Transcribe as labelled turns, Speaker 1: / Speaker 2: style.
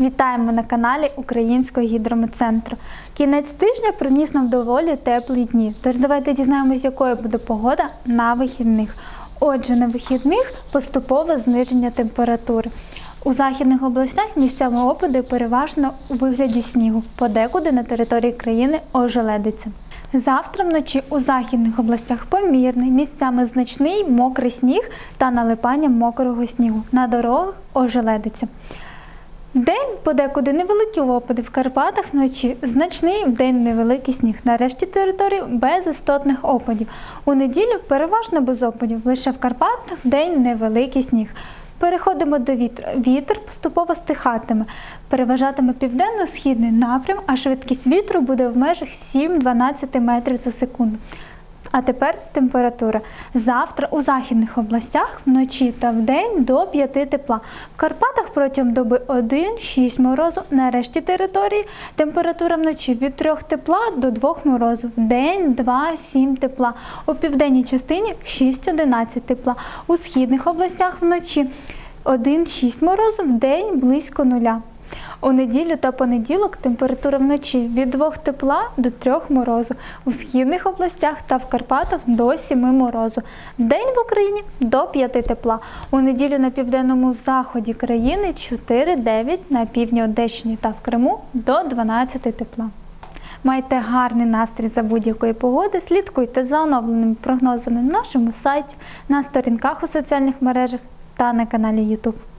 Speaker 1: Вітаємо на каналі Українського гідрометцентру. Кінець тижня приніс нам доволі теплі дні. Тож давайте дізнаємось, якою буде погода на вихідних. Отже, на вихідних поступове зниження температури. У західних областях місцями опади переважно у вигляді снігу, подекуди на території країни ожеледиться. Завтра вночі у західних областях помірний, місцями значний мокрий сніг та налипання мокрого снігу. На дорогах ожеледиться. Вдень подекуди невеликі опади в Карпатах вночі, значний вдень невеликий сніг. На решті території без істотних опадів. У неділю переважно без опадів, лише в Карпатах вдень невеликий сніг. Переходимо до вітру. Вітер поступово стихатиме, переважатиме південно-східний напрям, а швидкість вітру буде в межах 7-12 метрів за секунду. А тепер температура. Завтра у західних областях вночі та вдень до 5 тепла. В Карпатах протягом доби 1-6 морозу. На решті території температура вночі від 3 тепла до 2 морозу. Вдень 2-7 тепла. У південній частині 6-11 тепла. У східних областях вночі 1-6 морозу, вдень близько нуля. У неділю та понеділок температура вночі від 2 тепла до 3 морозу. У східних областях та в Карпатах до 7 морозу. Вдень в Україні до 5 тепла. У неділю на південному заході країни 4-9, на півдні Одещині та в Криму до 12 тепла. Майте гарний настрій за будь-якої погоди. Слідкуйте за оновленими прогнозами на нашому сайті, на сторінках у соціальних мережах та на каналі YouTube.